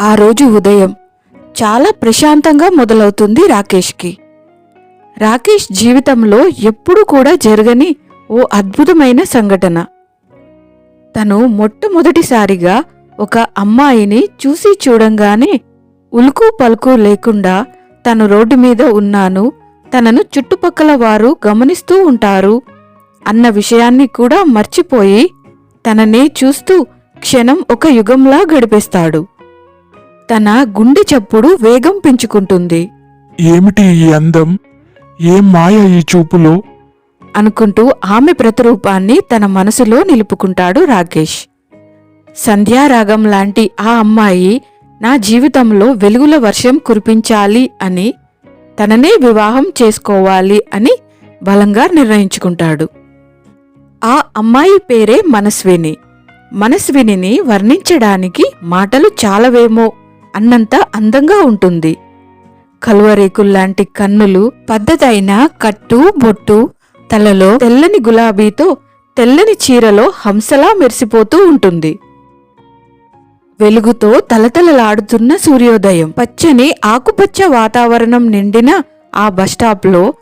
ఆ రోజు ఉదయం చాలా ప్రశాంతంగా మొదలవుతుంది రాకేష్కి. రాకేష్ జీవితంలో ఎప్పుడూ కూడా జరగని ఓ అద్భుతమైన సంఘటన. తను మొట్టమొదటిసారిగా ఒక అమ్మాయిని చూసి చూడంగానే ఉలుకు పలుకు లేకుండా తను రోడ్డు మీద ఉన్నాను తనను చుట్టుపక్కల వారు గమనిస్తూ ఉంటారు అన్న విషయాన్ని కూడా మర్చిపోయి తననే చూస్తూ క్షణం ఒక యుగంలా గడిపేస్తాడు. తన గుండె చప్పుడు వేగం పెంచుకుంటుంది. ఏమిటి ఈ అందం? ఏం మాయ ఈ చూపులో? అనుకుంటూ ఆమె ప్రతిరూపాన్ని తన మనసులో నిలుపుకుంటాడు రాకేష్. సంధ్యారాగం లాంటి ఆ అమ్మాయి నా జీవితంలో వెలుగుల వర్షం కురిపించాలి అని తననే వివాహం చేసుకోవాలి అని బలంగా నిర్ణయించుకుంటాడు. ఆ అమ్మాయి పేరే మనస్విని. మనస్వినిని వర్ణించడానికి మాటలు చాలవేమో? అన్నంత అందంగా ఉంటుంది. కలువరేకుల్లాంటి కన్నులు పద్ధతైన కట్టు బొట్టు తలలో తెల్లని గులాబీతో తెల్లని చీరలో హంసలా మెరిసిపోతూ ఉంటుంది. వెలుగుతో తలతలలాడుతున్న సూర్యోదయం. పచ్చని ఆకుపచ్చ వాతావరణం నిండిన ఆ బస్టాప్లో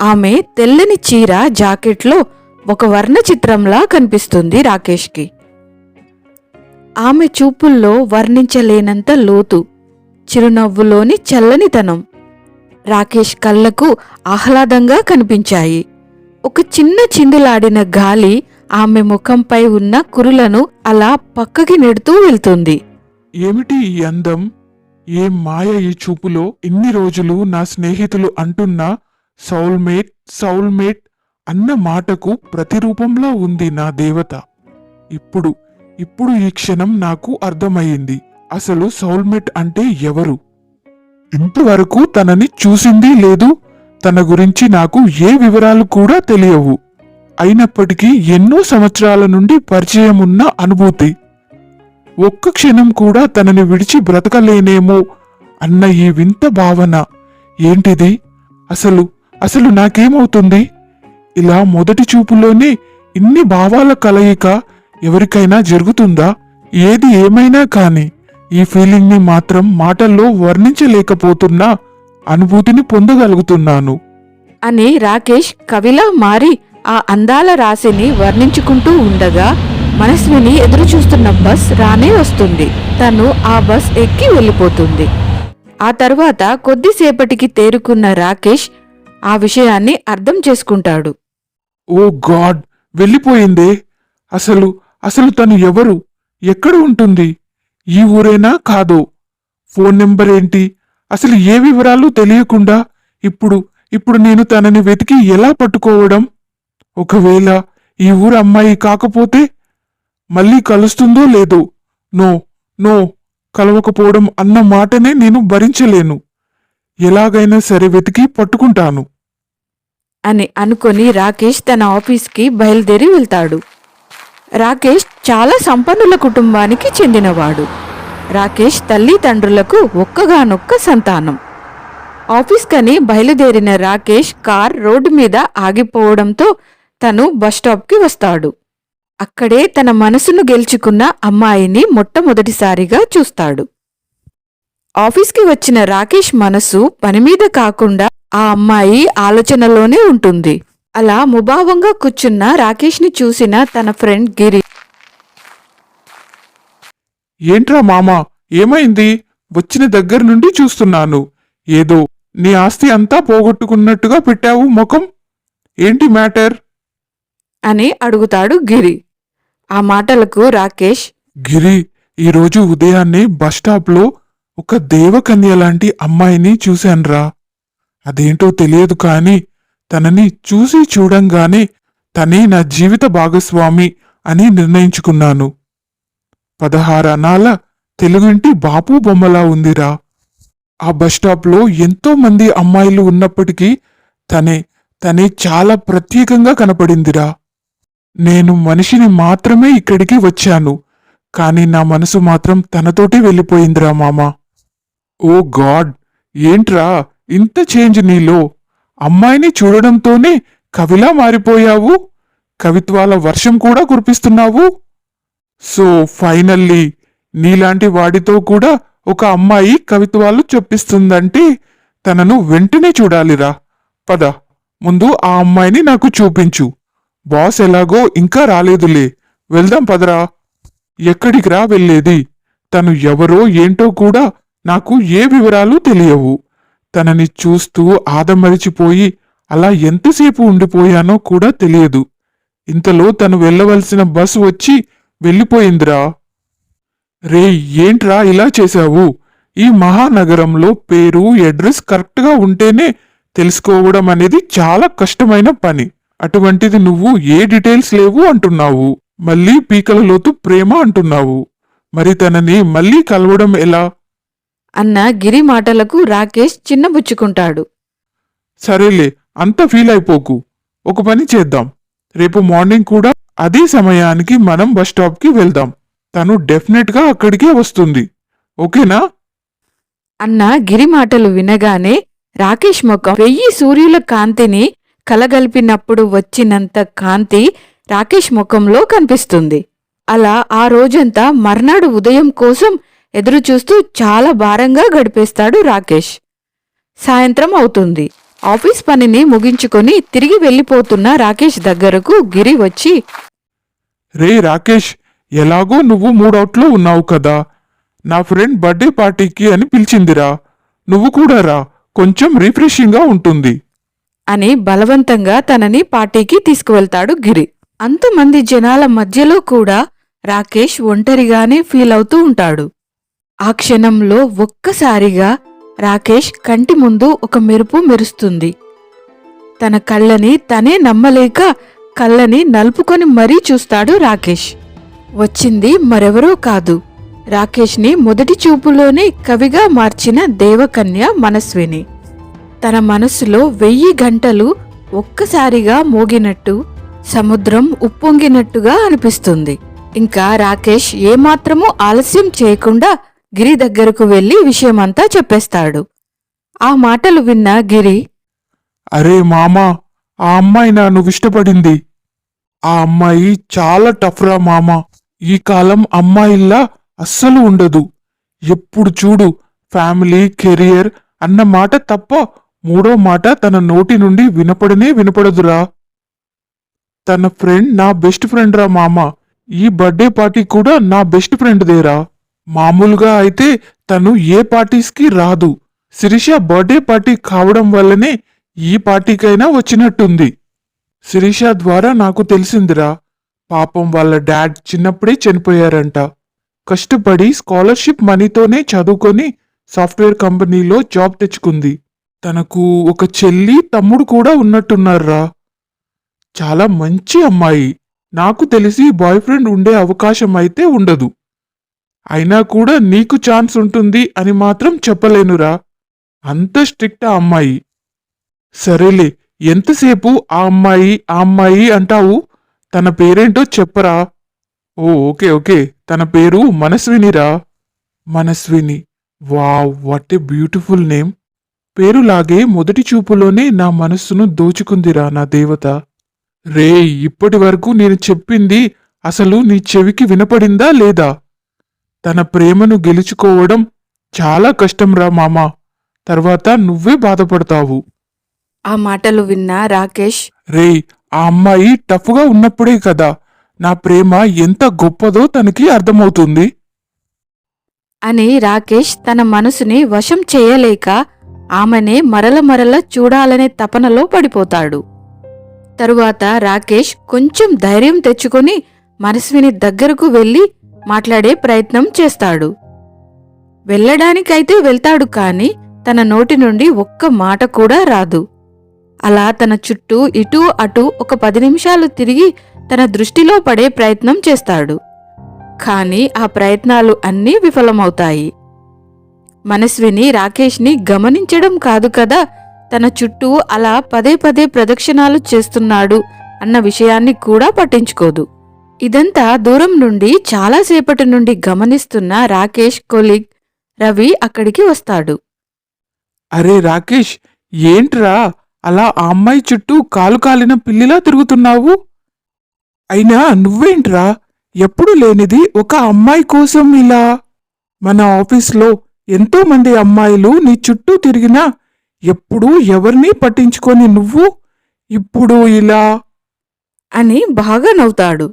ఆమె తెల్లని చీర జాకెట్లో ఒక వర్ణ చిత్రంలా కనిపిస్తుంది రాకేష్కి. ఆమె చూపుల్లో వర్ణించలేనంత లోతు చిరునవ్వులోని చల్లనితనం. రాకేష్ కళ్ళకు ఆహ్లాదంగా కనిపించాయి. ఒక చిన్న చిందులాడిన గాలి ఆమె ముఖంపై ఉన్న కురులను అలా పక్కకి నెడుతూ వెళ్తుంది. ఏమిటి ఈ అందం? ఏం మాయ ఈ చూపులో ఇన్ని రోజులు నా స్నేహితులు అంటున్న సౌల్మేట్ సౌల్మేట్ అన్న మాటకు ప్రతిరూపంలా ఉంది నా దేవత. ఇప్పుడు ఇప్పుడు ఈ క్షణం నాకు అర్థమయ్యింది. అసలు సౌల్మేట్ అంటే ఎవరు? ఇంతవరకు తనని చూసింది లేదు. తన గురించి నాకు ఏ వివరాలు కూడా తెలియవు. అయినప్పటికీ ఎన్నో సంవత్సరాల నుండి పరిచయం ఉన్న అనుభూతి. ఒక్క క్షణం కూడా తనని విడిచి బ్రతకలేనేమో అన్న ఈ వింత భావన. ఏంటిది? అసలు అసలు నాకేమవుతుంది? ఇలా మొదటి చూపులోనే ఇన్ని భావాల కలయిక ఎవరికైనా జరుగుతుందా? ఏది ఏమైనా కాని ఈ ఫీలింగ్ని మాత్రం మాటల్లో వర్ణించలేకపోతున్నా అనుభూతిని పొందగలుగుతున్నాను. అని రాకేష్ కవిలా మారి ఆ అందాల రాశిని వర్ణించుకుంటూ ఉండగా మనస్విని ఎదురు చూస్తున్న బస్ రానే వస్తుంది. తను ఆ బస్ ఎక్కి వెళ్ళిపోతుంది. ఆ తర్వాత కొద్దిసేపటికి తేరుకున్న రాకేష్ ఆ విషయాన్ని అర్థం చేసుకుంటాడు. Oh God! వెళ్ళిపోయిందే! అసలు అసలు తను ఎవరు? ఎక్కడ ఉంటుంది? ఈ ఊరేనా? కాదో. ఫోన్ నెంబర్ ఏంటి? అసలు ఏ వివరాలు తెలియకుండా ఇప్పుడు ఇప్పుడు నేను తనని వెతికి ఎలా పట్టుకోవడం? ఒకవేళ ఈ ఊరు అమ్మాయి కాకపోతే మళ్ళీ కలుస్తుందో లేదో? No no. కలవకపోవడం అన్న మాటనే నేను భరించలేను. ఎలాగైనా సరే వెతికి పట్టుకుంటాను. అని అనుకొని రాకేష్ తన ఆఫీస్కి బయలుదేరి వెళ్తాడు. రాకేష్ చాలా సంపన్నుల కుటుంబానికి చెందినవాడు. రాకేష్ తల్లిదండ్రులకు ఒక్కగానొక్క సంతానం. ఆఫీస్కని బయలుదేరిన రాకేష్ కార్ రోడ్డు మీద ఆగిపోవడంతో తను బస్టాప్కి వస్తాడు. అక్కడే తన మనసును గెలుచుకున్న అమ్మాయిని మొట్టమొదటిసారిగా చూస్తాడు. ఆఫీస్కి వచ్చిన రాకేష్ మనసు పనిమీద కాకుండా ఆ అమ్మాయి ఆలోచనలోనే ఉంటుంది. అలా ముభావంగా కూర్చున్న రాకేష్ని చూసిన తన ఫ్రెండ్ గిరి. ఏంట్రా మామా ఏమైంది? వచ్చిన దగ్గర నుండి చూస్తున్నాను. ఏదో నీ ఆస్తి అంతా పోగొట్టుకున్నట్టుగా పెట్టావు ముఖం? ఏంటి మ్యాటర్? అని అడుగుతాడు గిరి. ఆ మాటలకు రాకేష్ గిరి ఈరోజు ఉదయాన్నే బస్టాప్లో ఒక దేవకన్య లాంటి అమ్మాయిని చూశాన్రా. అదేంటో తెలియదు కాని తనని చూసి చూడంగానే తనే నా జీవిత భాగస్వామి అని నిర్ణయించుకున్నాను. పదహారనాల తెలుగింటి బాపు బొమ్మలా ఉందిరా. ఆ బస్టాప్లో ఎంతో మంది అమ్మాయిలు ఉన్నప్పటికీ తనే తనే చాలా ప్రత్యేకంగా కనపడిందిరా. నేను మనిషిని మాత్రమే ఇక్కడికి వచ్చాను కాని నా మనసు మాత్రం తనతోటి వెళ్ళిపోయిందిరా మామా. Oh God! ఏంట్రా ఇంత చేంజ్ నీలో? అమ్మాయిని చూడడంతోనే కవిలా మారిపోయావు. కవిత్వాల వర్షం కూడా కురిపిస్తున్నావు. సో ఫైనల్లీ నీలాంటి వాడితో కూడా ఒక అమ్మాయి కవిత్వాలు చెప్పిస్తుందంటే తనను వెంటనే చూడాలిరా. పద ముందు ఆ అమ్మాయిని నాకు చూపించు. బాస్ ఎలాగో ఇంకా రాలేదులే. వెళ్దాం పదరా. ఎక్కడికి రా వెళ్ళేది? తను ఎవరో ఏంటో కూడా నాకు ఏ వివరాలు తెలియవు. తనని చూస్తూ ఆదమరిచిపోయి అలా ఎంతసేపు ఉండిపోయానో కూడా తెలియదు. ఇంతలో తను వెళ్ళవలసిన బస్సు వచ్చి వెళ్ళిపోయిందిరా. రే ఏంట్రా ఇలా చేశావు? ఈ మహానగరంలో పేరు అడ్రస్ కరెక్ట్గా ఉంటేనే తెలుసుకోవడం అనేది చాలా కష్టమైన పని. అటువంటిది నువ్వు ఏ డీటెయిల్స్ లేవు అంటున్నావు. మళ్ళీ పీకల లోతు ప్రేమ అంటున్నావు. మరి తనని మళ్ళీ కలవడం ఎలా? అన్న గిరి మాటలకు రాకేష్ చిన్నబుచ్చుకుంటాడు సరేలే అంత ఫీల్ అయిపోకు. ఒక పని చేద్దాం. రేపు మార్నింగ్ కూడా అదే సమయానికి మనం బస్ స్టాప్కి వెళ్దాం. తను డెఫినెట్గా అక్కడికే వస్తుంది. ఓకేనా? అన్న గిరి మాటలు వినగానే రాకేష్ ముఖం వెయ్యి సూర్యుల కాంతిని కలగలిపినప్పుడు వచ్చినంత కాంతి రాకేష్ ముఖంలో కనిపిస్తుంది. అలా ఆ రోజంతా మర్నాడు ఉదయం కోసం ఎదురుచూస్తూ చాలా భారంగా గడిపేస్తాడు రాకేష్. సాయంత్రం అవుతుంది. ఆఫీస్ పనిని ముగించుకొని తిరిగి వెళ్ళిపోతున్న రాకేష్ దగ్గరకు గిరి వచ్చి రే రాకేష్ ఎలాగో నువ్వు మూడౌట్లో ఉన్నావు కదా. నా ఫ్రెండ్ బర్త్డే పార్టీకి అని పిలిచిందిరా. నువ్వు కూడా రా కొంచెం రిఫ్రెషింగ్గా ఉంటుంది. అని బలవంతంగా తనని పార్టీకి తీసుకువెళ్తాడు గిరి. అంతమంది జనాల మధ్యలో కూడా రాకేష్ ఒంటరిగానే ఫీల్ అవుతూ ఉంటాడు. ఆ క్షణంలో ఒక్కసారిగా రాకేష్ కంటి ముందు ఒక మెరుపు మెరుస్తుంది. తన కళ్ళని తనే నమ్మలేక కళ్ళని నలుపుకొని మరీ చూస్తాడు రాకేష్. వచ్చింది మరెవరో కాదు. రాకేష్ని మొదటి చూపులోనే కవిగా మార్చిన దేవకన్య మనస్విని. తన మనసులో వెయ్యి గంటలు ఒక్కసారిగా మోగినట్టు సముద్రం ఉప్పొంగినట్టుగా అనిపిస్తుంది. ఇంకా రాకేష్ ఏమాత్రమూ ఆలస్యం చేయకుండా గిరి దగ్గరకు వెళ్ళి విషయమంతా చెప్పేస్తాడు. ఆ మాటలు విన్న గిరి అరే మామా ఆ అమ్మాయి నా నువ్వు ఇష్టపడింది. ఆ అమ్మాయి చాలా టఫ్ రా మామా. ఈ కాలం అమ్మాయిల్లా అస్సలు ఉండదు. ఎప్పుడు చూడు ఫ్యామిలీ కెరియర్ అన్న మాట తప్ప మూడో మాట తన నోటి నుండి వినపడనే వినపడదురా. తన ఫ్రెండ్ నా బెస్ట్ ఫ్రెండ్ రా మామ. ఈ బర్త్డే పార్టీ కూడా నా బెస్ట్ ఫ్రెండ్దేరా. మామూలుగా అయితే తను ఏ పార్టీస్కి రాదు. శిరీష బర్త్డే పార్టీ కావడం వల్లనే ఈ పార్టీకైనా వచ్చినట్టుంది. శిరీష ద్వారా నాకు తెలిసిందిరా పాపం వాళ్ళ డాడ్ చిన్నప్పుడే చనిపోయారంట. కష్టపడి స్కాలర్షిప్ మనీతోనే చదువుకొని సాఫ్ట్వేర్ కంపెనీలో జాబ్ తెచ్చుకుంది. తనకు ఒక చెల్లి తమ్ముడు కూడా ఉన్నట్టున్నారా చాలా మంచి అమ్మాయి. నాకు తెలిసి బాయ్ ఫ్రెండ్ ఉండే అవకాశం అయితే ఉండదు. అయినా కూడా నీకు ఛాన్స్ ఉంటుంది అని మాత్రం చెప్పలేనురా. అంత స్ట్రిక్ట్ ఆ అమ్మాయి. సరేలే ఎంతసేపు ఆ అమ్మాయి ఆ అమ్మాయి అంటావు? తన పేరేంటో చెప్పరా. Oh okay okay. తన పేరు మనస్వినిరా. Manaswini. Wow what a beautiful name. పేరులాగే మొదటి చూపులోనే నా మనస్సును దోచుకుందిరా నా దేవత. రే ఇప్పటి వరకు నేను చెప్పింది అసలు నీ చెవికి వినపడిందా లేదా? తన ప్రేమను గెలుచుకోవడం చాలా కష్టంరా మామా. తర్వాత నువ్వే బాధపడతావు. ఆ మాటలు విన్న రాకేష్ రే ఆ అమ్మాయి టఫ్గా ఉన్నప్పుడే కదా నా ప్రేమ ఎంత గొప్పదో తనకి అర్థమవుతుంది. అని రాకేష్ తన మనసుని వశం చేయలేక ఆమెనే మరల మరల చూడాలనే తపనలో పడిపోతాడు. తరువాత రాకేష్ కొంచెం ధైర్యం తెచ్చుకొని మనస్విని దగ్గరకు వెళ్ళి మాట్లాడే ప్రయత్నం చేస్తాడు. వెళ్ళడానికైతే వెళ్తాడు కాని తన నోటి నుండి ఒక్క మాట కూడా రాదు. అలా తన చుట్టూ ఇటూ అటూ ఒక పది నిమిషాలు తిరిగి తన దృష్టిలో పడే ప్రయత్నం చేస్తాడు. కాని ఆ ప్రయత్నాలు అన్నీ విఫలమవుతాయి. మనస్విని రాకేష్ని గమనించడం కాదు కదా తన చుట్టూ అలా పదే పదే ప్రదక్షిణాలు చేస్తున్నాడు అన్న విషయాన్ని కూడా పట్టించుకోదు. ఇదంతా దూరం నుండి చాలాసేపటి నుండి గమనిస్తున్న రాకేష్ కొలిగ్ రవి అక్కడికి వస్తాడు. అరే రాకేష్ ఏంట్రా? అలా ఆ అమ్మాయి చుట్టూ కాలు కాలిన పిల్లిలా తిరుగుతున్నావు? అయినా నువ్వేంట్రా? ఎప్పుడు లేనిది ఒక అమ్మాయి కోసం ఇలా. మన ఆఫీస్లో ఎంతో మంది అమ్మాయిలు నీ చుట్టూ తిరిగినా ఎప్పుడూ ఎవరినీ పట్టించుకొని నువ్వు? ఇప్పుడు ఇలా. అని బాగా నవ్వుతాడు.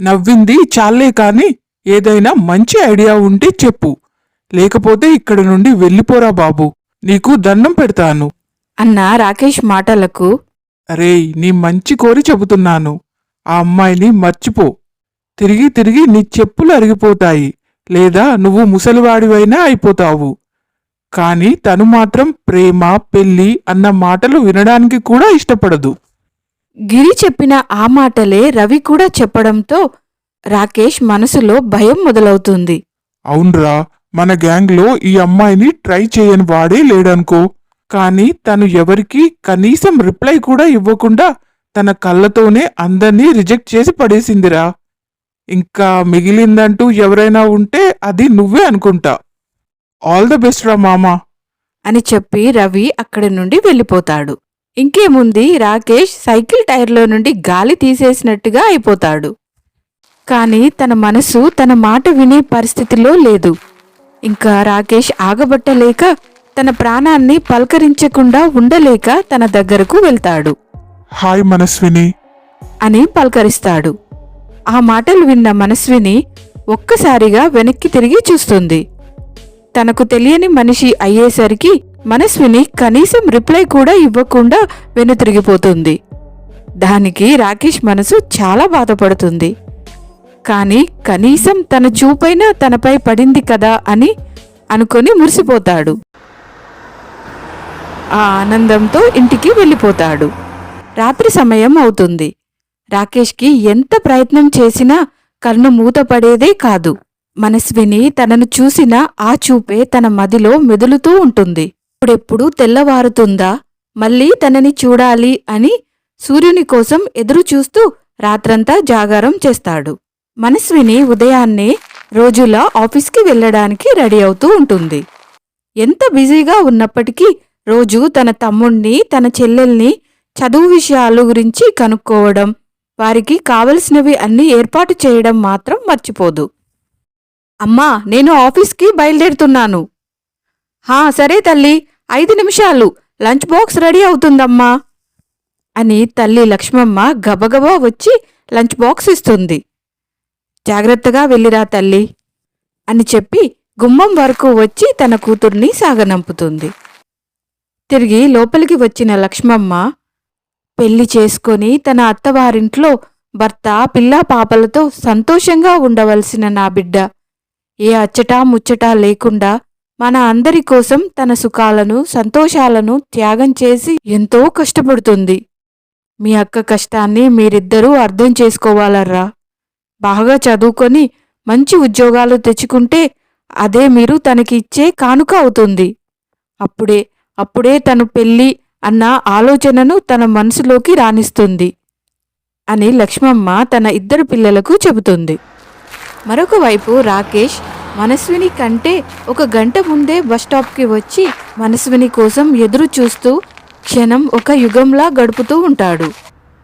నవ్వింది చాలే కాని ఏదైనా మంచి ఐడియా ఉంటే చెప్పు. లేకపోతే ఇక్కడ నుండి వెళ్ళిపోరా బాబు. నీకు దండం పెడతాను. అన్న రాకేష్ మాటలకు అరేయ్ నీ మంచి కోరి చెబుతున్నాను. ఆ అమ్మాయిని మర్చిపో. తిరిగి తిరిగి నీ చెప్పులు అరిగిపోతాయి. లేదా నువ్వు ముసలివాడివైనా అయిపోతావు. కాని తను మాత్రం ప్రేమ పెళ్ళి అన్న మాటలు వినడానికి కూడా ఇష్టపడదు. గిరి చెప్పిన ఆ మాటలే రవి కూడా చెప్పడంతో రాకేష్ మనసులో భయం మొదలవుతుంది. అవునరా మన గ్యాంగ్లో ఈ అమ్మాయిని ట్రై చేయని వాడే లేడనుకో. కానీ తను ఎవరికీ కనీసం రిప్లై కూడా ఇవ్వకుండా తన కళ్ళతోనే అందర్నీ రిజెక్ట్ చేసి పడేసిందిరా. ఇంకా మిగిలిందంటూ ఎవరైనా ఉంటే అది నువ్వే అనుకుంటా. ఆల్ ద బెస్ట్ రా మామా. అని చెప్పి రవి అక్కడి నుండి వెళ్ళిపోతాడు. ఇంకేముంది? రాకేష్ సైకిల్ టైర్లో నుండి గాలి తీసేసినట్టుగా అయిపోతాడు. కాని తన మనసు తన మాట వినే పరిస్థితిలో లేదు. ఇంకా రాకేష్ ఆగబట్టలేక తన ప్రాణాన్ని పలకరించకుండా ఉండలేక తన దగ్గరకు వెళ్తాడు. హాయ్ మనస్విని. అని పలకరిస్తాడు. ఆ మాటలు విన్న మనస్విని ఒక్కసారిగా వెనక్కి తిరిగి చూస్తుంది. తనకు తెలియని మనిషి అయ్యేసరికి మనస్విని కనీసం రిప్లై కూడా ఇవ్వకుండా వెనుతిరిగిపోతుంది. దానికి రాకేష్ మనసు చాలా బాధపడుతుంది. కానీ కనీసం తన చూపైనా తనపై పడింది కదా అని అనుకొని మురిసిపోతాడు. ఆ ఆనందంతో ఇంటికి వెళ్ళిపోతాడు. రాత్రి సమయం అవుతుంది. రాకేష్కి ఎంత ప్రయత్నం చేసినా కన్ను మూతపడేదే కాదు. మనస్విని తనను చూసిన ఆ చూపే తన మదిలో మెదులుతూ ఉంటుంది. ఇప్పుడెప్పుడు తెల్లవారుతుందా? మళ్ళీ తనని చూడాలి అని సూర్యుని కోసం ఎదురు చూస్తూ రాత్రంతా జాగారం చేస్తాడు. మనస్విని ఉదయాన్నే రోజులా ఆఫీస్కి వెళ్ళడానికి రెడీ అవుతూ ఉంటుంది. ఎంత బిజీగా ఉన్నప్పటికీ రోజు తన తమ్ముణ్ణి తన చెల్లెల్ని చదువు విషయాలు గురించి కనుక్కోవడం వారికి కావలసినవి అన్నీ ఏర్పాటు చేయడం మాత్రం మర్చిపోదు. అమ్మా నేను ఆఫీస్కి బయలుదేరుతున్నాను. హా సరే తల్లి ఐదు నిమిషాలు. లంచ్ బాక్స్ రెడీ అవుతుందమ్మా. అని తల్లి లక్ష్మమ్మ గబగబా వచ్చి లంచ్ బాక్స్ ఇస్తుంది. జాగ్రత్తగా వెళ్ళిరా తల్లి అని చెప్పి గుమ్మం వరకు వచ్చి తన కూతుర్ని సాగనంపుతుంది. తిరిగి లోపలికి వచ్చిన లక్ష్మమ్మ పెళ్ళి చేసుకొని తన అత్తవారింట్లో భర్త పిల్లా పాపలతో సంతోషంగా ఉండవలసిన నా బిడ్డ. ఏ అచ్చటా ముచ్చటా లేకుండా మన అందరి కోసం తన సుఖాలను సంతోషాలను త్యాగం చేసి ఎంతో కష్టపడుతుంది. మీ అక్క కష్టాన్ని మీరిద్దరూ అర్థం చేసుకోవాలర్రా. బాగా చదువుకొని మంచి ఉద్యోగాలు తెచ్చుకుంటే అదే మీరు తనకి ఇచ్చే కానుక అవుతుంది. అప్పుడే అప్పుడే తను పెళ్ళి అన్న ఆలోచనను తన మనసులోకి రాణిస్తుంది అని లక్ష్మమ్మ తన ఇద్దరు పిల్లలకు చెబుతుంది. మరొక వైపు రాకేష్ మనస్విని కంటే ఒక గంట ముందే బస్టాప్కి వచ్చి మనస్విని కోసం ఎదురు చూస్తూ క్షణం ఒక యుగంలా గడుపుతూ ఉంటాడు.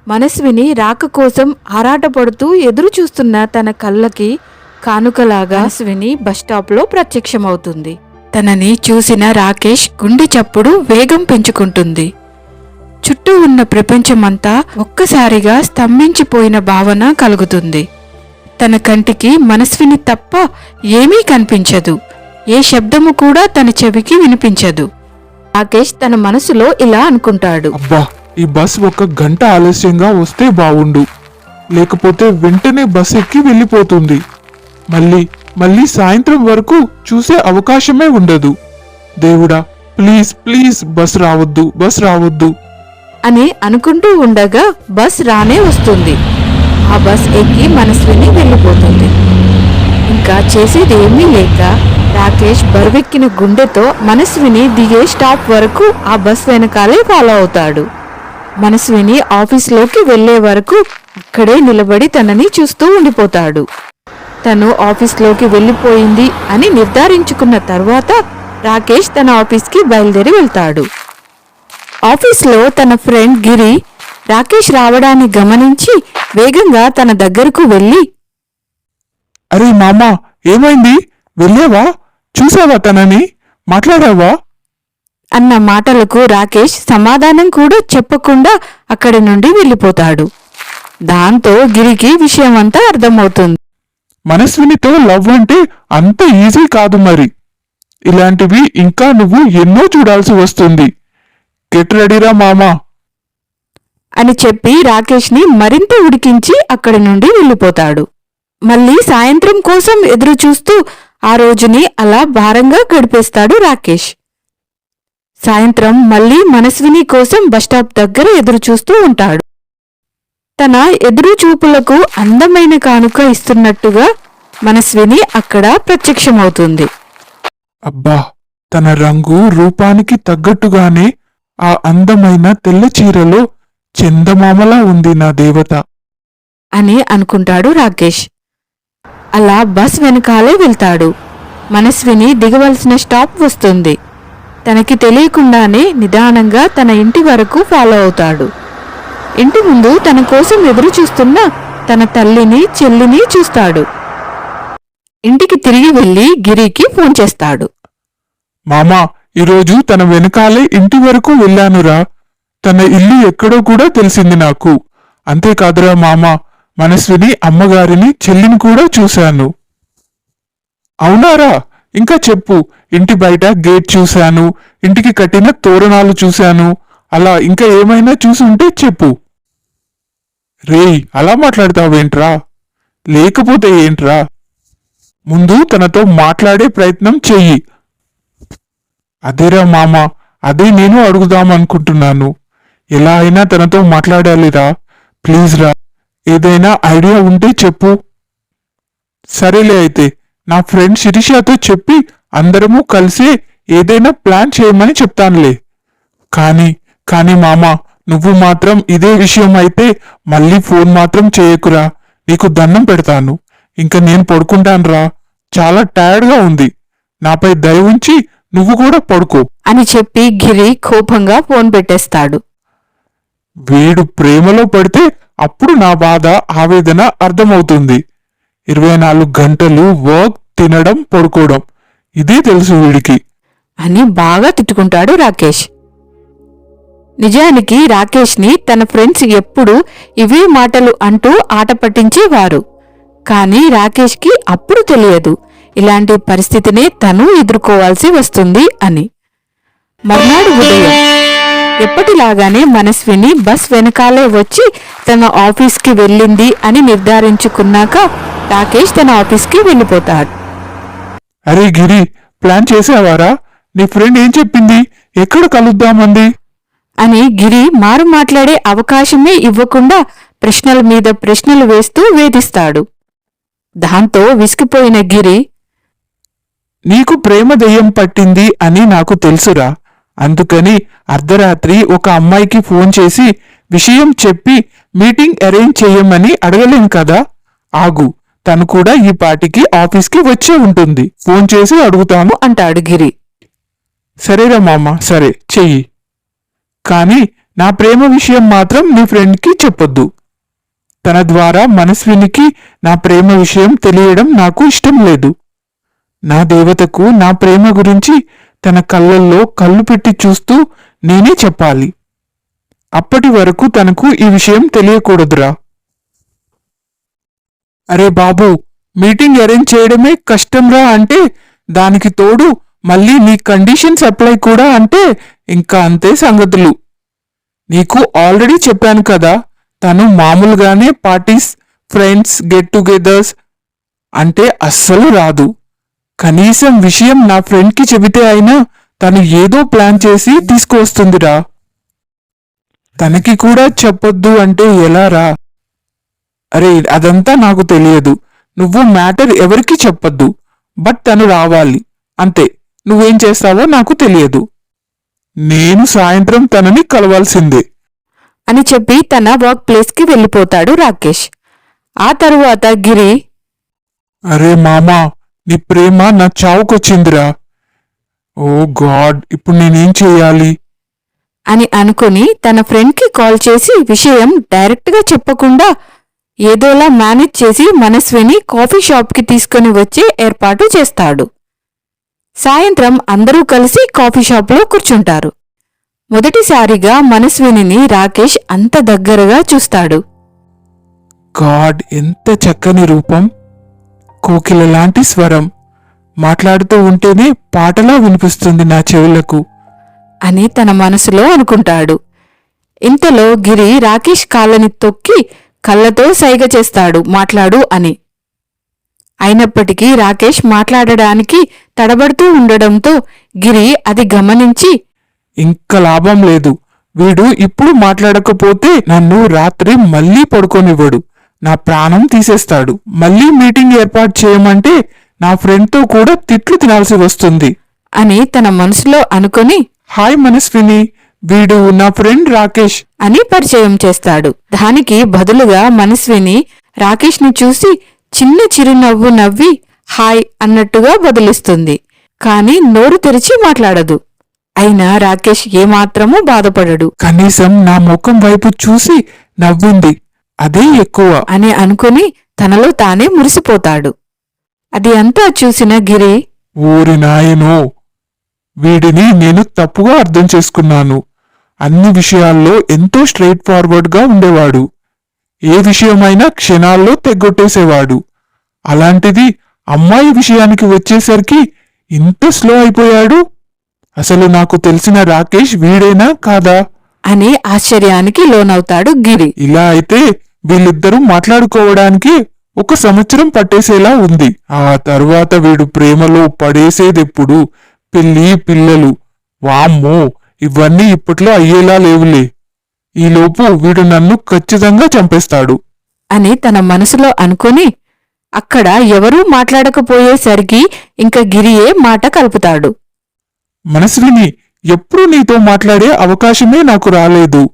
మనస్విని రాక కోసం ఆరాటపడుతూ ఎదురు చూస్తున్న తన కళ్ళకి కానుకలాగా మనస్విని బస్టాప్లో ప్రత్యక్షమవుతుంది. తనని చూసిన రాకేష్ గుండె చప్పుడు వేగం పెంచుకుంటుంది. చుట్టూ ఉన్న ప్రపంచమంతా ఒక్కసారిగా స్తంభించిపోయిన భావన కలుగుతుంది. తన కంటికి మనస్విని తప్ప ఏమీ కనిపించదు. ఏ శబ్దము కూడా తన చెవికి వినిపించదు. రాకేష్ తన మనసులో ఇలా అనుకుంటాడు. అబ్బా ఈ బస్ ఒక గంట ఆలస్యంగా వస్తే బావుండు. లేకపోతే వెంటనే బస్ ఎక్కి వెళ్ళిపోతుంది. మళ్ళీ మళ్ళీ సాయంత్రం వరకు చూసే అవకాశమే ఉండదు. దేవుడా ప్లీజ్ ప్లీజ్ బస్ రావద్దు బస్ రావద్దు. అని అనుకుంటూ ఉండగా బస్ రానే వస్తుంది. ఆ బస్ ఎక్కి మనస్విని వెళ్ళిపోతుంది. ఇంకా చేసేది ఏమీ లేక రాకేష్ బరువెక్కిన గుండెతో మనస్విని దిగే స్టాప్ వరకు ఆ బస్ వెనకాలే ఫాలో అవుతాడు. మనస్విని ఆఫీస్లోకి వెళ్ళే వరకు అక్కడే నిలబడి తనని చూస్తూ ఉండిపోతాడు. తను ఆఫీస్లోకి వెళ్ళిపోయింది అని నిర్ధారించుకున్న తర్వాత రాకేష్ తన ఆఫీస్కి బయలుదేరి వెళ్తాడు. ఆఫీస్లో తన ఫ్రెండ్ గిరి రాకేష్ రావడాన్ని గమనించి వేగంగా తన దగ్గరకు వెళ్ళి అరే మామా ఏమైంది? వెళ్ళావా? చూసావా తనని? మాట్లాడావా? అన్న మాటలకు రాకేష్ సమాధానం కూడా చెప్పకుండా అక్కడి నుండి వెళ్ళిపోతాడు. దాంతో గిరికి విషయమంతా అర్థమవుతుంది. మనస్వినితో లవ్ అంటే అంత ఈజీ కాదు మరి. ఇలాంటివి ఇంకా నువ్వు ఎన్నో చూడాల్సి వస్తుంది. గెట్ రెడీరా మామా. అని చెప్పి రాకేష్ని మరింత ఉడికించి అక్కడి నుండి వెళ్ళిపోతాడు. మళ్ళీ సాయంత్రం కోసం ఎదురు చూస్తూ ఆ రోజుని అలా భారంగా గడిపేస్తాడు రాకేష్. సాయంత్రం మళ్ళీ మనస్విని కోసం బస్టాప్ దగ్గర ఎదురు చూస్తూ ఉంటాడు. తన ఎదురు చూపులకు అందమైన కానుక ఇస్తున్నట్టుగా మనస్విని అక్కడ ప్రత్యక్షమవుతుంది. అబ్బా తన రంగు రూపానికి తగ్గట్టుగానే ఆ అందమైన తెల్ల చీరలో చందమామలా ఉంది నా దేవత. అని అనుకుంటాడు రాకేష్. అలా బస్ వెనకాలే వెళ్తాడు. మనస్విని దిగవలసిన స్టాప్ వస్తుంది. తనకి తెలియకుండానే నిదానంగా తన ఇంటి వరకు ఫాలో అవుతాడు. ఇంటి ముందు తన కోసం ఎదురు చూస్తున్న తన తల్లిని చెల్లిని చూస్తాడు. ఇంటికి తిరిగి వెళ్ళి గిరికి ఫోన్ చేస్తాడు. మామా ఈరోజు తన వెనకాలే ఇంటి వరకు వెళ్ళానురా. తన ఇల్లు ఎక్కడో కూడా తెలిసింది నాకు. అంతేకాదురా మామా మనస్విని అమ్మగారిని చెల్లిని కూడా చూశాను. అవునారా? ఇంకా చెప్పు. ఇంటి బయట గేట్ చూశాను. ఇంటికి కట్టిన తోరణాలు చూశాను. అలా ఇంకా ఏమైనా చూసుంటే చెప్పు. రేయ్ అలా మాట్లాడతావేంట్రా? లేకపోతే ఏంట్రా? ముందు తనతో మాట్లాడే ప్రయత్నం చెయ్యి. అదేరా మామ అదే నేను అడుగుదామనుకుంటున్నాను. ఎలా అయినా తనతో మాట్లాడాలిరా ప్లీజ్ రా. ఏదైనా ఐడియా ఉంటే చెప్పు. సరేలే అయితే నా ఫ్రెండ్ శిరీషతో చెప్పి అందరము కలిసి ఏదైనా ప్లాన్ చేయమని చెప్తానులే. కానీ కానీ మామ నువ్వు మాత్రం ఇదే విషయం అయితే మళ్ళీ ఫోన్ మాత్రం చేయకురా. నీకు దండం పెడతాను. ఇంకా నేను పడుకుంటానురా. చాలా టైర్డ్గా ఉంది. నాపై దయ ఉంచి నువ్వు కూడా పడుకో. అని చెప్పి గిరి కోపంగా ఫోన్ పెట్టేస్తాడు. వీడు ప్రేమలో పడితే అప్పుడు నా బాధ ఆవేదన అర్థమవుతుంది. ఇరవై నాలుగు గంటలు వర్క్ తినడం పడుకోవడం. ఇదే తెలుసు వీడికి. అని బాగా తిట్టుకుంటాడు రాకేష్. నిజానికి రాకేష్ని తన ఫ్రెండ్స్ ఎప్పుడూ ఇవే మాటలు అంటూ ఆట పట్టించేవారు. కానీ రాకేష్కి అప్పుడు తెలియదు ఇలాంటి పరిస్థితినే తను ఎదుర్కోవాల్సి వస్తుంది అని. మర్నాడు ఉదయం ఎప్పటిలాగానే మనస్విని బస్ వెనకాలే వచ్చి తన ఆఫీస్కి వెళ్ళింది అని నిర్ధారించుకున్నాక రాకేష్ తన ఆఫీస్కి వెళ్ళిపోతాడు. అరే గిరి ప్లాన్ చేసావారా? నీ ఫ్రెండ్ ఏం చెప్పింది? ఎక్కడ కలుద్దామంది? అని గిరి మారు మాట్లాడే అవకాశమే ఇవ్వకుండా ప్రశ్నల మీద ప్రశ్నలు వేస్తూ వేధిస్తాడు. దాంతో విసిగిపోయిన గిరి నీకు ప్రేమ దెయ్యం పట్టింది అని నాకు తెలుసురా. అందుకని అర్ధరాత్రి ఒక అమ్మాయికి ఫోన్ చేసి విషయం చెప్పి మీటింగ్ అరేంజ్ చేయమని అడగలేం కదా? ఆగు తను కూడా ఈ పాటికి ఆఫీస్కి వచ్చే ఉంటుంది. ఫోన్ చేసి అడుగుతాను అంటాడు గిరి. సరేరా మామ సరే చెయ్యి. కానీ నా ప్రేమ విషయం మాత్రం నీ ఫ్రెండ్కి చెప్పొద్దు. తన ద్వారా మనస్వినికి నా ప్రేమ విషయం తెలియడం నాకు ఇష్టం లేదు. నా దేవతకు నా ప్రేమ గురించి తన కళ్ళల్లో కళ్ళు పెట్టి చూస్తూ నేనే చెప్పాలి. అప్పటి వరకు తనకు ఈ విషయం తెలియకూడదురా. అరే బాబు మీటింగ్ అరేంజ్ చేయడమే కష్టంరా అంటే దానికి తోడు మళ్ళీ నీ కండిషన్స్ అప్లై కూడా అంటే ఇంకా అంతే సంగతులు. నీకు ఆల్రెడీ చెప్పాను కదా తను మామూలుగానే పార్టీస్ ఫ్రెండ్స్ గెట్ టుగెదర్స్ అంటే అస్సలు రాదు. కనీసం విషయం నా ఫ్రెండ్కి చెబితే అయినా తను ఏదో ప్లాన్ చేసి తీసుకువస్తుందిరా. తనకి కూడా చెప్పొద్దు అంటే ఎలా రా? అరే అదంతా నాకు తెలియదు. నువ్వు మ్యాటర్ ఎవరికి చెప్పొద్దు. బట్ తను రావాలి. అంతే. నువ్వేం చేస్తావో నాకు తెలియదు. నేను సాయంత్రం తనని కలవాల్సిందే. అని చెప్పి తన వర్క్ ప్లేస్కి వెళ్ళిపోతాడు రాకేష్. ఆ తరువాత గిరి అరే మామా నీ ప్రేమ నా చావుకొచ్చిందిరా ఓ గాడ్ ఇప్పుడు నేనేం చేయాలి? అని అనుకుని తన ఫ్రెండ్కి కాల్ చేసి విషయం డైరెక్ట్గా చెప్పకుండా ఏదోలా మేనేజ్ చేసి మనస్విని కాఫీ షాప్కి తీసుకుని వచ్చే ఏర్పాటు చేస్తాడు. సాయంత్రం అందరూ కలిసి కాఫీ షాప్లో కూర్చుంటారు. మొదటిసారిగా మనస్వినిని రాకేష్ అంత దగ్గరగా చూస్తాడు. గాడ్ ఎంత చక్కని రూపం. కోకిల లాంటి స్వరం. మాట్లాడుతూ ఉంటేనే పాటలా వినిపిస్తుంది నా చెవులకు. అని తన మనసులో అనుకుంటాడు. ఇంతలో గిరి రాకేష్ కాళ్ళని తొక్కి కళ్ళతో సైగ చేస్తాడు మాట్లాడు అని. అయినప్పటికీ రాకేష్ మాట్లాడడానికి తడబడుతూ ఉండడంతో గిరి అది గమనించి ఇంకా లాభం లేదు. వీడు ఇప్పుడు మాట్లాడకపోతే నన్ను రాత్రి మళ్ళీ పడుకోనివ్వడు. నా ప్రాణం తీసేస్తాడు. మళ్ళీ మీటింగ్ ఏర్పాటు చేయమంటే నా ఫ్రెండ్తో కూడా తిట్లు తినాల్సి వస్తుంది. అని తన మనసులో అనుకొని హాయ్ మనస్విని వీడు నా ఫ్రెండ్ రాకేష్. అని పరిచయం చేస్తాడు. దానికి బదులుగా మనస్విని రాకేష్ని చూసి చిన్న చిరునవ్వు నవ్వి హాయ్ అన్నట్టుగా బదులిస్తుంది. కాని నోరు తెరిచి మాట్లాడదు. అయినా రాకేష్ ఏమాత్రమూ బాధపడడు. కనీసం నా ముఖం వైపు చూసి నవ్వింది. అదే ఎక్కువ. అని అనుకుని తనలో తానే మురిసిపోతాడు. అది అంతా చూసిన గిరి ఊరి నాయనో వీడిని నేను తప్పుగా అర్థం చేసుకున్నాను. అన్ని విషయాల్లో ఎంతో స్ట్రైట్ ఫార్వర్డ్గా ఉండేవాడు. ఏ విషయమైనా క్షణాల్లో తెగ్గొట్టేసేవాడు అలాంటిది అమ్మాయి విషయానికి వచ్చేసరికి ఇంత స్లో అయిపోయాడు? అసలు నాకు తెలిసిన రాకేష్ వీడేనా కాదా? అని ఆశ్చర్యానికి లోనవుతాడు గిరి. ఇలా అయితే వీళ్ళిద్దరూ మాట్లాడుకోవడానికి ఒక సంవత్సరం పట్టేసేలా ఉంది. ఆ తర్వాత వీడు ప్రేమలో పడేసేదెప్పుడు? పెళ్ళి పిల్లలు. వామ్మో ఇవన్నీ ఇప్పట్లో అయ్యేలా లేవులే. ఈలోపు వీడు నన్ను ఖచ్చితంగా చంపేస్తాడు. అని తన మనసులో అనుకుని అక్కడ ఎవరూ మాట్లాడకపోయేసరికి ఇంక గిరియే మాట కలుపుతాడు. మనస్విని ఎప్పుడు నీతో మాట్లాడే అవకాశమే నాకు రాలేదు.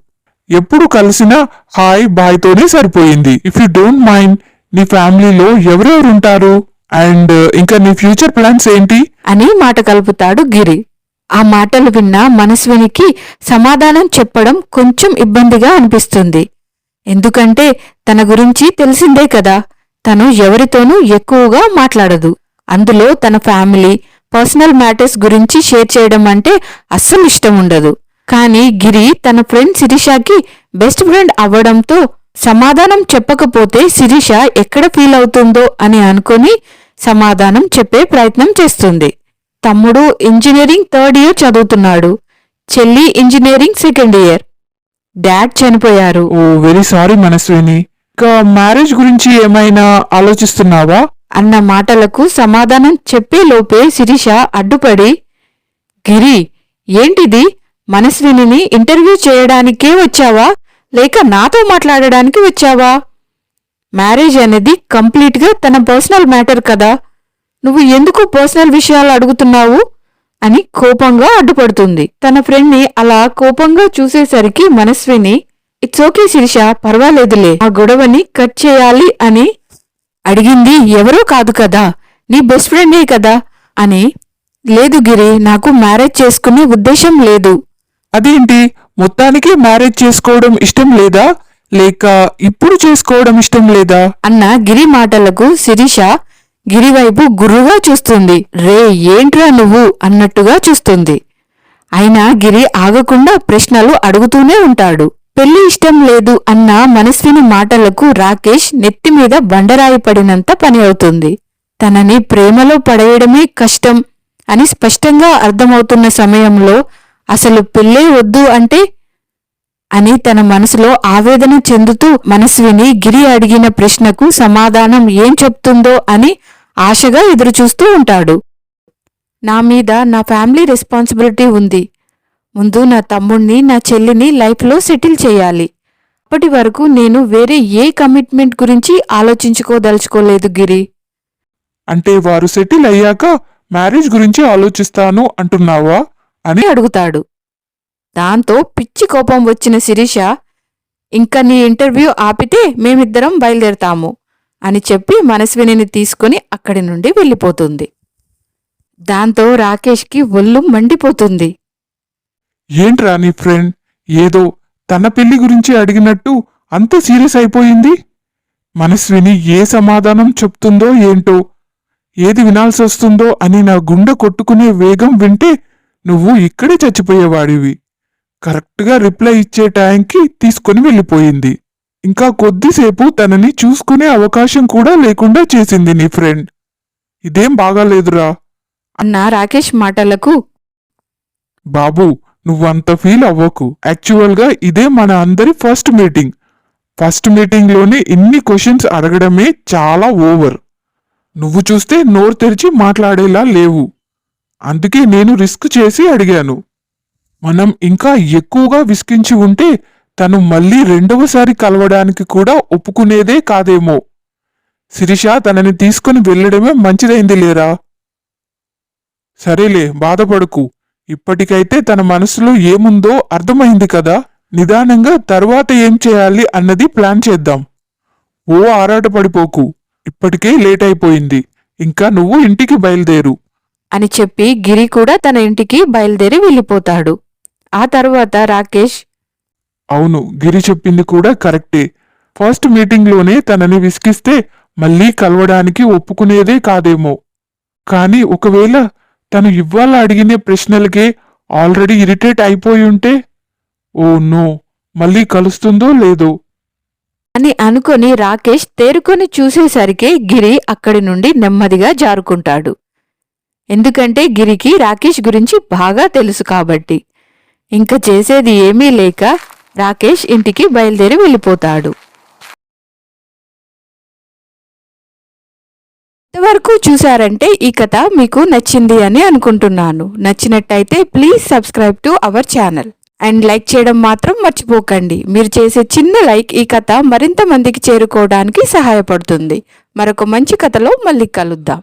ఎప్పుడు కలిసినా హాయ్ బాయ్తోనే సరిపోయింది. ఇఫ్ యు డోంట్ మైండ్ నీ ఫ్యామిలీలో ఎవరెవరు ఉంటారు? అండ్ uh, ఇంకా నీ ఫ్యూచర్ ప్లాన్స్ ఏంటి? అని మాట కలుపుతాడు గిరి. ఆ మాటలు విన్న మనస్వినికి సమాధానం చెప్పడం కొంచెం ఇబ్బందిగా అనిపిస్తుంది. ఎందుకంటే తన గురించి తెలిసిందే కదా. తను ఎవరితోనూ ఎక్కువగా మాట్లాడదు. అందులో తన ఫ్యామిలీ పర్సనల్ మ్యాటర్స్ గురించి షేర్ చేయడం అంటే అస్సలు ఇష్టం ఉండదు. కానీ గిరి తన ఫ్రెండ్ శిరీషకి బెస్ట్ ఫ్రెండ్ అవ్వడంతో సమాధానం చెప్పకపోతే శిరీష ఎక్కడ ఫీల్ అవుతుందో అని అనుకొని సమాధానం చెప్పే ప్రయత్నం చేస్తుంది. తమ్ముడు ఇంజనీరింగ్ థర్డ్ ఇయర్ చదువుతున్నాడు. చెల్లి ఇంజనీరింగ్ సెకండ్ ఇయర్. డాడ్ చనిపోయారు. ఓ వెరీ సారీ మనస్విని ఇంకా మ్యారేజ్ గురించి ఏమైనా ఆలోచిస్తున్నావా? అన్న మాటలకు సమాధానం చెప్పే లోపే శిరీష అడ్డుపడి గిరి ఏంటిది? మనస్వినిని ఇంటర్వ్యూ చేయడానికే వచ్చావా? లేక నాతో మాట్లాడడానికి వచ్చావా? మ్యారేజ్ అనేది కంప్లీట్గా తన పర్సనల్ మ్యాటర్ కదా. నువ్వు ఎందుకు పర్సనల్ విషయాలు అడుగుతున్నావు? అని కోపంగా అడ్డుపడుతుంది. తన ఫ్రెండ్ని అలా కోపంగా చూసేసరికి మనస్విని ఇట్స్ ఓకే శిరీష పర్వాలేదులే ఆ గొడవని కట్ చేయాలి అని అడిగింది. ఎవరో కాదు కదా నీ బెస్ట్ ఫ్రెండే కదా అని లేదు గిరి నాకు మ్యారేజ్ చేసుకునే ఉద్దేశం లేదు. అదేంటి? మొత్తానికి మ్యారేజ్ చేసుకోవడం ఇష్టం లేదా? లేక ఇప్పుడు చేసుకోవడం ఇష్టం లేదా? అన్న గిరి మాటలకు శిరీష గిరి వైపు గుర్రుగా చూస్తుంది. రే ఏంట్రా నువ్వు? అన్నట్టుగా చూస్తుంది. అయినా గిరి ఆగకుండా ప్రశ్నలు అడుగుతూనే ఉంటాడు. పెళ్ళి ఇష్టం లేదు అన్న మనస్విని మాటలకు రాకేష్ నెత్తి మీద బండరాయి పడినంత పని అవుతుంది. తనని ప్రేమలో పడేయడమే కష్టం అని స్పష్టంగా అర్థమవుతున్న సమయంలో అసలు పెళ్ళే వద్దు అంటే? అని తన మనసులో ఆవేదన చెందుతూ మనస్విని గిరి అడిగిన ప్రశ్నకు సమాధానం ఏం చెప్తుందో అని ఆశగా ఎదురుచూస్తూ ఉంటాడు. నా మీద నా ఫ్యామిలీ రెస్పాన్సిబిలిటీ ఉంది. ముందు నా తమ్ముణ్ణి నా చెల్లిని లైఫ్లో సెటిల్ చేయాలి. అప్పటి వరకు నేను వేరే ఏ కమిట్మెంట్ గురించి ఆలోచించుకోదలుచుకోలేదు గిరి. అంటే వారు సెటిల్ అయ్యాక మ్యారేజ్ గురించి ఆలోచిస్తాను అంటున్నావా? అని అడుగుతాడు. దాంతో పిచ్చి కోపం వచ్చిన శిరీష ఇంకా నీ ఇంటర్వ్యూ ఆపితే మేమిద్దరం బయలుదేరతాము అని చెప్పి మనస్వినిని తీసుకుని అక్కడి నుండి వెళ్ళిపోతుంది. దాంతో రాకేష్కి ఒళ్ళు మండిపోతుంది. ఏంట్రా నీ ఫ్రెండ్? ఏదో తన పెళ్ళి గురించి అడిగినట్టు అంత సీరియస్ అయిపోయింది? మనస్విని ఏ సమాధానం చెప్తుందో ఏంటో ఏది వినాల్సి వస్తుందో అని నా గుండె కొట్టుకునే వేగం వింటే నువ్వు ఇక్కడే చచ్చిపోయేవాడివి. కరెక్ట్గా రిప్లై ఇచ్చే టైంకి తీసుకొని వెళ్ళిపోయింది. ఇంకా కొద్దిసేపు తనని చూసుకునే అవకాశం కూడా లేకుండా చేసింది నీ ఫ్రెండ్. ఇదేం బాగాలేదురా. అన్న రాకేష్ మాటలకు. బాబు నువ్వంత ఫీల్ అవ్వకు. యాక్చువల్గా ఇదే మన అందరి ఫస్ట్ మీటింగ్. ఫస్ట్ మీటింగ్లోనే ఇన్ని క్వశ్చన్స్ అడగడమే చాలా ఓవర్. నువ్వు చూస్తే నోరు తెరిచి మాట్లాడేలా లేవు. అందుకే నేను రిస్క్ చేసి అడిగాను. మనం ఇంకా ఎక్కువగా విసికించి ఉంటే తను మళ్ళీ రెండవసారి కలవడానికి కూడా ఒప్పుకునేదే కాదేమో. శిరీష తనని తీసుకుని వెళ్ళడమే మంచిదైంది లేరా? సరేలే బాధపడకు. ఇప్పటికైతే తన మనసులో ఏముందో అర్థమైంది కదా? నిదానంగా తర్వాత ఏం చేయాలి అన్నది ప్లాన్ చేద్దాం. ఓ ఆరాటపడిపోకు. ఇప్పటికే లేట్ అయిపోయింది. ఇంకా నువ్వు ఇంటికి బయలుదేరు. అని చెప్పి గిరి కూడా తన ఇంటికి బయలుదేరి వెళ్ళిపోతాడు. ఆ తరువాత రాకేష్ అవును గిరి చెప్పింది కూడా కరెక్టే. ఫస్ట్ మీటింగ్లోనే తనని విసిగిస్తే మళ్ళీ కలవడానికి ఒప్పుకునేదే కాదేమో. కానీ ఒకవేళ తను ఇవ్వాల అడిగిన ప్రశ్నలకే ఆల్రెడీ ఇరిటేట్ అయిపోయి ఉంటే ఓ నో మళ్ళీ కలుస్తుందో లేదో. అని అనుకొని రాకేష్ తేరుకొని చూసేసరికి గిరి అక్కడి నుండి నెమ్మదిగా జారుకుంటాడు. ఎందుకంటే గిరికి రాకేష్ గురించి బాగా తెలుసు కాబట్టి. ఇంకా చేసేది ఏమీ లేక రాకేష్ ఇంటికి బయలుదేరి వెళ్ళిపోతాడు. ఇంతవరకు చూసారంటే ఈ కథ మీకు నచ్చింది అని అనుకుంటున్నాను. నచ్చినట్టయితే please subscribe to our channel. And like చేయడం మాత్రం మర్చిపోకండి. మీరు చేసే చిన్న లైక్ ఈ కథ మరింత మందికి చేరుకోవడానికి సహాయపడుతుంది. మరొక మంచి కథలో మళ్ళీ కలుద్దాం.